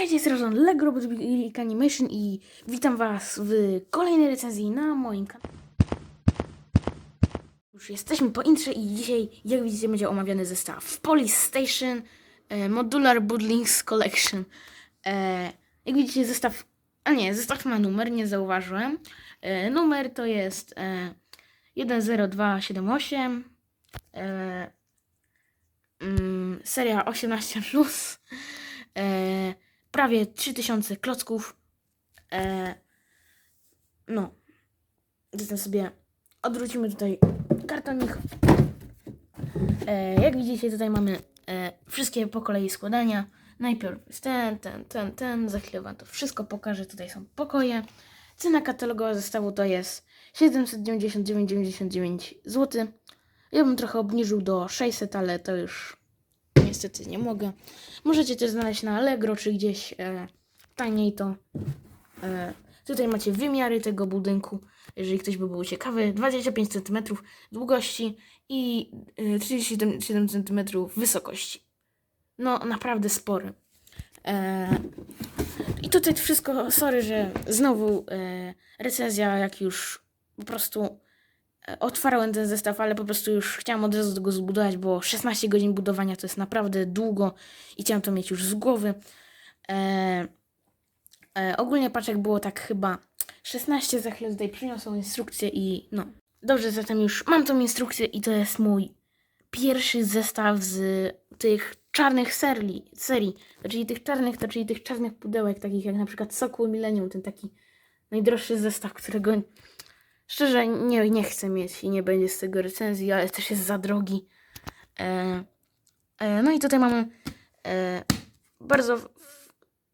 Witajcie, jestem Lego Robot Geek Animation i witam was w kolejnej recenzji na moim kanale. Już jesteśmy po intrze i dzisiaj, jak widzicie, będzie omawiany zestaw Police Station e, Modular Boodlings Collection. E, jak widzicie, zestaw, a nie, zestaw ma numer, nie zauważyłem. E, numer to jest e, 10278 e, mm, seria 18+. Plus. Prawie 3000 klocków. E, no. Zatem sobie odwrócimy tutaj kartonik. E, jak widzicie, tutaj mamy e, wszystkie po kolei składania. Najpierw jest ten, ten, ten, ten. Za chwilę wam to wszystko pokażę. Tutaj są pokoje. Cena katalogowa zestawu to jest 799,99 zł. Ja bym trochę obniżył do 600, ale to już niestety nie mogę. Możecie też znaleźć na Allegro czy gdzieś e, taniej to. E, tutaj macie wymiary tego budynku, jeżeli ktoś by był ciekawy. 25 cm długości i e, 37 cm wysokości. No naprawdę spory. E, I tutaj wszystko, sorry, że znowu e, recenzja, jak już po prostu otwarłem ten zestaw, ale po prostu już chciałam od razu go zbudować, bo 16 godzin budowania to jest naprawdę długo i chciałam to mieć już z głowy. E, e, ogólnie paczek było tak chyba 16, za chwilę tutaj przyniosą instrukcję i no. Dobrze, zatem już mam tą instrukcję i to jest mój pierwszy zestaw z tych czarnych serii, serii czyli tych czarnych, to czyli tych czarnych pudełek, takich jak na przykład Sokół Millennium, ten taki najdroższy zestaw, którego szczerze nie, nie chcę mieć i nie będzie z tego recenzji, ale też jest za drogi. E, e, no i tutaj mamy e, bardzo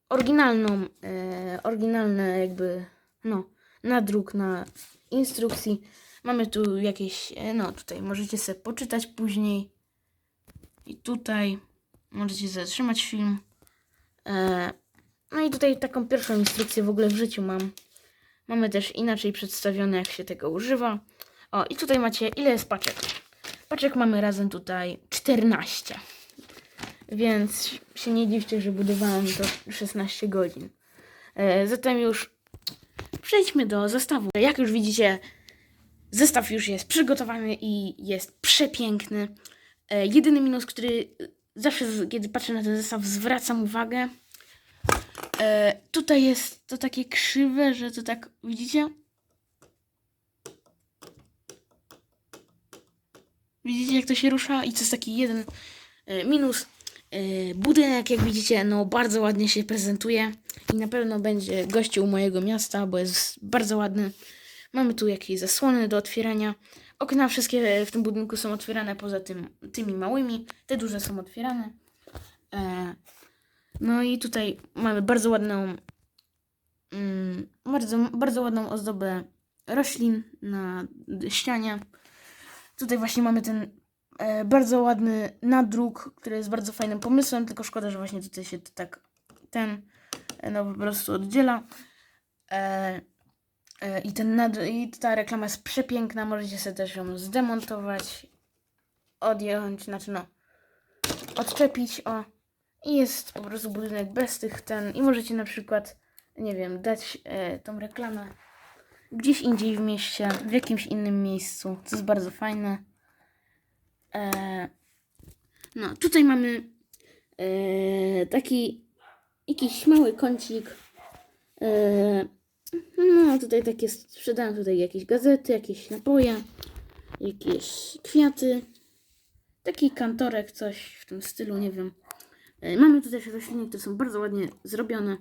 oryginalną, e, oryginalny jakby, no, nadruk na instrukcji. Mamy tu jakieś, e, no tutaj możecie sobie poczytać później. I tutaj możecie zatrzymać film. E, no i tutaj taką pierwszą instrukcję w ogóle w życiu mam. Mamy też inaczej przedstawione, jak się tego używa. O, i tutaj macie, ile jest paczek? Paczek mamy razem tutaj 14. Więc się nie dziwcie, że budowałam to 16 godzin. E, zatem już przejdźmy do zestawu. Jak już widzicie, zestaw już jest przygotowany i jest przepiękny. E, jedyny minus, który zawsze, kiedy patrzę na ten zestaw, zwracam uwagę. E, tutaj jest to takie krzywe, że to tak, widzicie? Widzicie, jak to się rusza? I to jest taki jeden e, minus. E, budynek, jak widzicie, no bardzo ładnie się prezentuje i na pewno będzie gościł mojego miasta, bo jest bardzo ładny. Mamy tu jakieś zasłony do otwierania. Okna wszystkie w tym budynku są otwierane poza tym, tymi małymi. Te duże są otwierane. No i tutaj mamy bardzo ładną, mm, bardzo, bardzo ładną ozdobę roślin na ścianie. Tutaj właśnie mamy ten e, bardzo ładny nadruk, który jest bardzo fajnym pomysłem, tylko szkoda, że właśnie tutaj się to tak ten e, no po prostu oddziela. E, i, ten nad, I ta reklama jest przepiękna, możecie sobie też ją zdemontować, odjąć, znaczy no, odczepić, o. I jest po prostu budynek bez tych ten. I możecie na przykład, nie wiem, dać e, tą reklamę gdzieś indziej w mieście, w jakimś innym miejscu, co jest bardzo fajne. E, no, tutaj mamy e, taki jakiś mały kącik. E, no, tutaj takie sprzedałem tutaj jakieś gazety, jakieś napoje, jakieś kwiaty. Taki kantorek, coś w tym stylu, nie wiem. E, Mamy tutaj też rośliny, które są bardzo ładnie zrobione.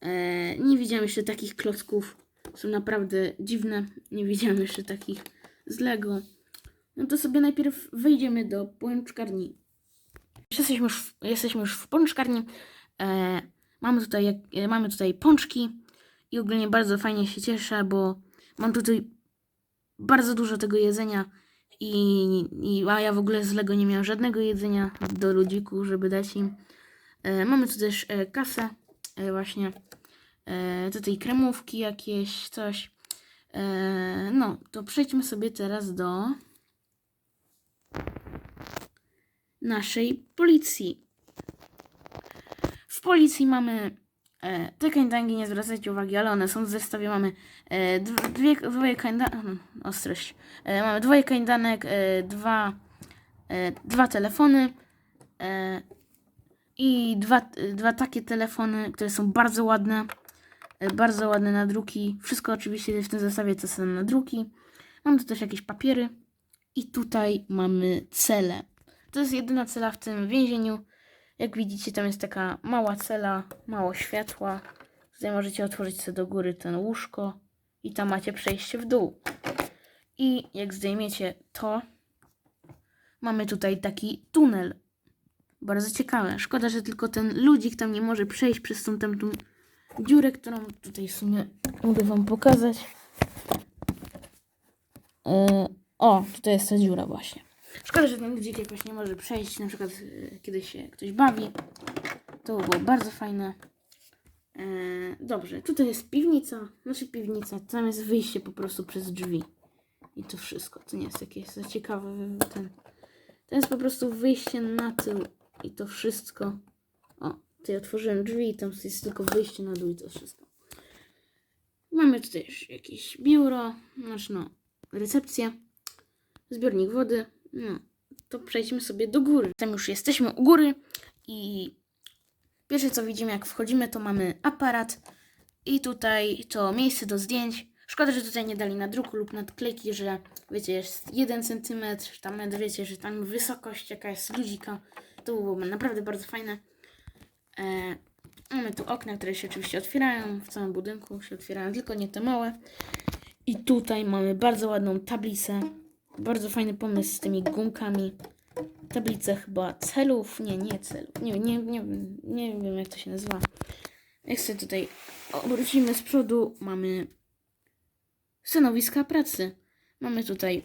E, nie widziałem jeszcze takich klocków. Są naprawdę dziwne. Nie widziałem jeszcze takich z Lego. No to sobie najpierw wejdziemy do pączkarni. Jesteśmy już w, jesteśmy już w pączkarni. E, mamy, tutaj, mamy tutaj pączki i ogólnie bardzo fajnie się cieszę, bo mam tutaj bardzo dużo tego jedzenia i, i a ja w ogóle z Lego nie miałem żadnego jedzenia do ludzików, żeby dać im. E, mamy tu też e, kasę, e, właśnie e, tutaj kremówki jakieś, coś. E, no, to przejdźmy sobie teraz do naszej policji. W policji mamy e, te kajdanki, nie zwracajcie uwagi, ale one są w zestawie. Mamy e, dw- dwie, dwoje kajdanek, ostrość. E, mamy dwoje kajdanek, dwa, dwa telefony i dwa, dwa takie telefony, które są bardzo ładne. Bardzo ładne nadruki. Wszystko oczywiście w tym zestawie to są nadruki. Mam tu też jakieś papiery. I tutaj mamy celę. To jest jedyna cela w tym więzieniu. Jak widzicie, tam jest taka mała cela, mało światła. Tutaj możecie otworzyć sobie do góry ten łóżko i tam macie przejście w dół. I jak zdejmiecie to, mamy tutaj taki tunel. Bardzo ciekawe. Szkoda, że tylko ten ludzik tam nie może przejść przez tą tamtą dziurę, którą tutaj w sumie mogę wam pokazać. E, o, tutaj jest ta dziura właśnie. Szkoda, że ten ludzik jakoś nie może przejść, na przykład e, kiedy się ktoś bawi. To by było bardzo fajne. E, dobrze, tutaj jest piwnica, znaczy piwnica, tam jest wyjście po prostu przez drzwi. I to wszystko, to nie jest jakieś za ciekawe. Ten, to jest po prostu wyjście na tył i to wszystko. O, tutaj otworzyłem drzwi i tam jest tylko wyjście na dół i to wszystko. Mamy tutaj jakieś biuro, znaczy no, recepcję, zbiornik wody. No, to przejdźmy sobie do góry. Tam już jesteśmy u góry i pierwsze co widzimy jak wchodzimy to mamy aparat i tutaj to miejsce do zdjęć. Szkoda, że tutaj nie dali nadruku lub nadklejki, że wiecie, jest 1 cm, tam wiecie, że tam wysokość jaka jest ludzika. To byłoby naprawdę bardzo fajne. E, mamy tu okna, które się oczywiście otwierają, w całym budynku się otwierają, tylko nie te małe. I tutaj mamy bardzo ładną tablicę. Bardzo fajny pomysł z tymi gumkami. Tablicę chyba celów. Nie, nie celów. Nie, nie, nie, wiem- nie wiem jak to się nazywa. Jak sobie tutaj obrócimy z przodu, mamy stanowiska pracy. Mamy tutaj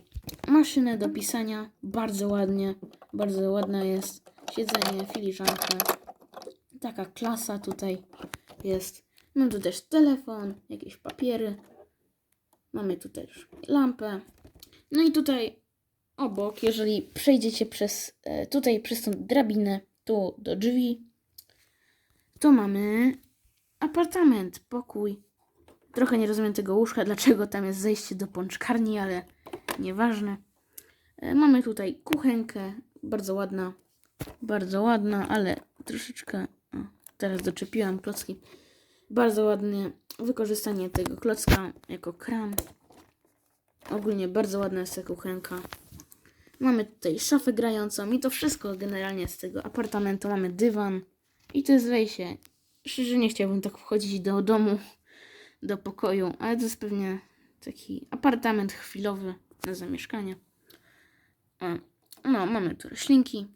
maszynę do pisania. Bardzo ładnie. Bardzo ładna jest. Siedzenie, filiżanka. Taka klasa tutaj jest. Mam tu też telefon, jakieś papiery. Mamy tu też lampę. No i tutaj obok, jeżeli przejdziecie przez e, tutaj przez tą drabinę tu do drzwi, to mamy apartament, pokój. Trochę nie rozumiem tego łóżka, dlaczego tam jest zejście do pączkarni, ale nieważne. E, Mamy tutaj kuchenkę, bardzo ładna, bardzo ładna, ale troszeczkę, o, teraz doczepiłam klocki. Bardzo ładne wykorzystanie tego klocka jako kran. Ogólnie bardzo ładna jest ta kuchenka. Mamy tutaj szafę grającą i to wszystko generalnie z tego apartamentu. Mamy dywan i to jest wejście. Szczerze nie chciałbym tak wchodzić do domu, do pokoju, ale to jest pewnie taki apartament chwilowy na zamieszkanie. O, no, mamy tu roślinki.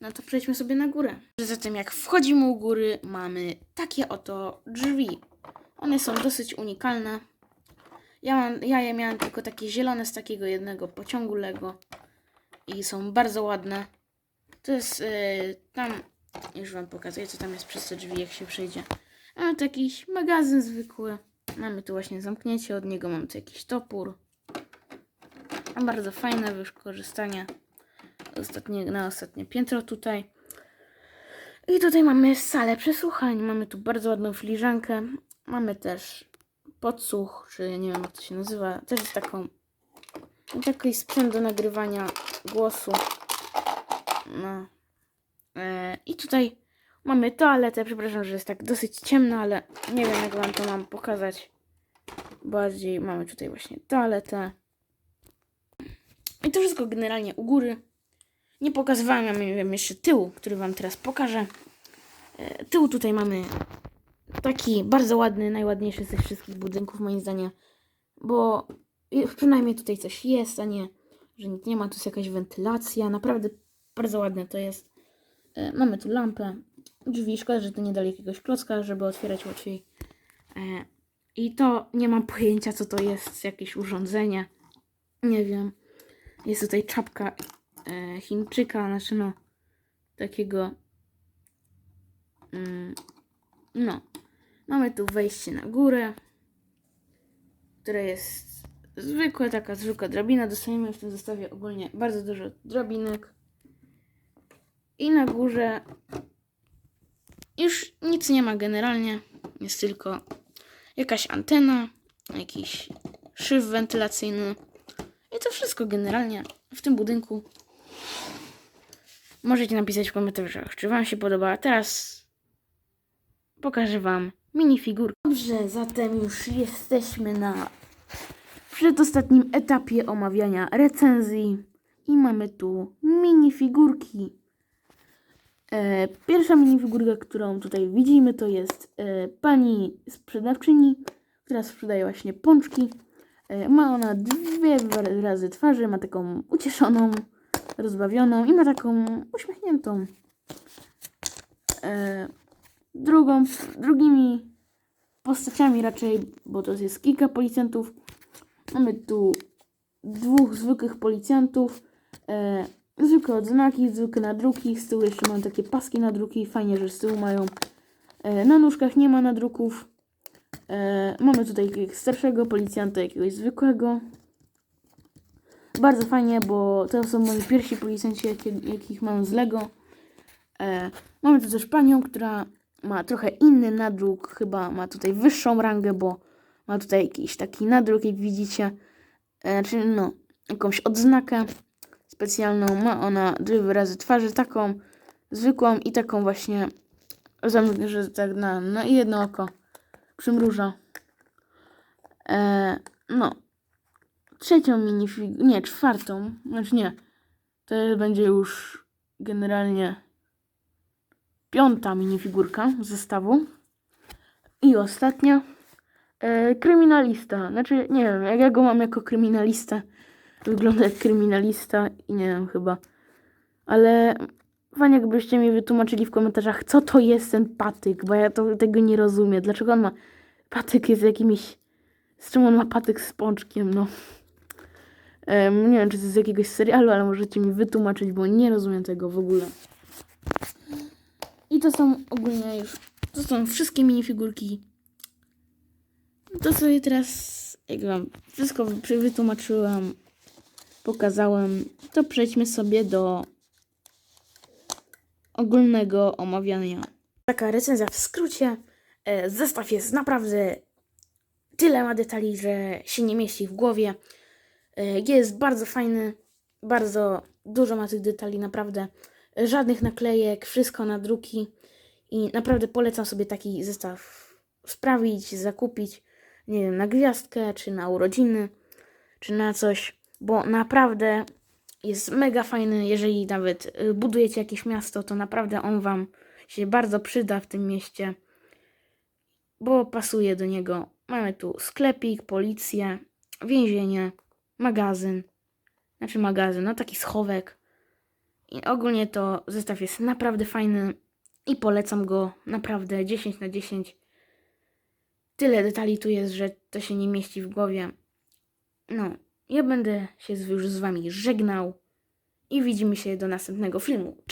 No to przejdźmy sobie na górę. Zatem jak wchodzimy u góry, mamy takie oto drzwi. One są dosyć unikalne. Ja, mam, ja je miałam tylko takie zielone z takiego jednego pociągu Lego. I są bardzo ładne. To jest yy, tam, już wam pokazuję co tam jest przez te drzwi jak się przejdzie. Mamy tu jakiś magazyn zwykły. Mamy tu właśnie zamknięcie od niego, mam tu jakiś topór. Bardzo fajne wykorzystanie ostatnie, na ostatnie piętro tutaj. I tutaj mamy salę przesłuchań. Mamy tu bardzo ładną filiżankę. Mamy też podsłuch, czy nie wiem jak to się nazywa. Też jest taką taki sprzęt do nagrywania głosu. No. E, I tutaj mamy toaletę. Przepraszam, że jest tak dosyć ciemno, ale nie wiem jak wam to mam pokazać. Bardziej mamy tutaj właśnie toaletę. I to wszystko generalnie u góry. Nie pokazywałem ja wiem, jeszcze tyłu, który wam teraz pokażę. E, Tył tutaj mamy taki bardzo ładny, najładniejszy z wszystkich budynków moim zdaniem, bo przynajmniej tutaj coś jest, a nie, że nic nie ma, tu jest jakaś wentylacja, naprawdę bardzo ładne to jest. E, Mamy tu lampę, drzwi, szkoda, że tu nie dali jakiegoś klocka, żeby otwierać łatwiej. E, I to nie mam pojęcia, co to jest, jakieś urządzenie, nie wiem. Jest tutaj czapka e, Chińczyka, znaczy no, takiego mm, no, mamy tu wejście na górę, które jest zwykłe, taka zwykła drabina. Dostajemy w tym zestawie ogólnie bardzo dużo drabinek. I na górze Już nic nie ma generalnie. Jest tylko jakaś antena, jakiś szyb wentylacyjny. I to wszystko generalnie w tym budynku. Możecie napisać w komentarzach, czy Wam się podoba. Teraz pokażę Wam minifigurkę. Dobrze, zatem już jesteśmy na przedostatnim etapie omawiania recenzji i mamy tu minifigurki. E, pierwsza minifigurka, którą tutaj widzimy, to jest e, pani sprzedawczyni, która sprzedaje właśnie pączki. E, ma ona dwie razy twarzy, ma taką ucieszoną, rozbawioną i ma taką uśmiechniętą. E, drugą, drugimi postaciami raczej, bo to jest kilka policjantów. Mamy tu dwóch zwykłych policjantów, e, zwykłe odznaki, zwykłe nadruki, z tyłu jeszcze mają takie paski nadruki, fajnie, że z tyłu mają. E, na nóżkach nie ma nadruków. E, mamy tutaj jakiegoś starszego policjanta, jakiegoś zwykłego. Bardzo fajnie, bo to są moi pierwsi policjanci, jakie, jakich mam z Lego. E, mamy tu też panią, która ma trochę inny nadruk, chyba ma tutaj wyższą rangę, bo ma tutaj jakiś taki nadruk, jak widzicie. Znaczy, no, jakąś odznakę specjalną. Ma ona dwie wyrazy twarzy, taką zwykłą i taką właśnie, że tak na, na jedno oko przymruża. E, no, trzecią minifigurę, nie, czwartą, znaczy nie, to będzie już generalnie piąta minifigurka z zestawu. I ostatnia, e, kryminalista, znaczy nie wiem, jak ja go mam jako kryminalistę, wygląda jak kryminalista i nie wiem chyba, ale fajnie jakbyście mi wytłumaczyli w komentarzach, co to jest ten patyk, bo ja to, tego nie rozumiem, dlaczego on ma, patyk jest jakimiś, z czym on ma patyk z pączkiem, no. Em, nie wiem, czy to jest z jakiegoś serialu, ale możecie mi wytłumaczyć, bo nie rozumiem tego w ogóle. To są ogólnie już, to są wszystkie minifigurki. To sobie teraz, jak wam wszystko wy- wytłumaczyłam, pokazałem, to przejdźmy sobie do ogólnego omawiania. Taka recenzja w skrócie. E, Zestaw jest naprawdę tyle ma detali, że się nie mieści w głowie. E, Jest bardzo fajny, bardzo dużo ma tych detali, naprawdę. Żadnych naklejek, wszystko na druki. I naprawdę polecam sobie taki zestaw sprawić, zakupić, nie wiem, na gwiazdkę, czy na urodziny, czy na coś, bo naprawdę jest mega fajny. Jeżeli nawet y, budujecie jakieś miasto, to naprawdę on Wam się bardzo przyda w tym mieście, bo pasuje do niego. Mamy tu sklepik, policję, więzienie, magazyn, znaczy magazyn, no taki schowek. I ogólnie to zestaw jest naprawdę fajny i polecam go naprawdę 10 na 10. Tyle detali tu jest, że to się nie mieści w głowie. No, ja będę się już z Wami żegnał i widzimy się do następnego filmu.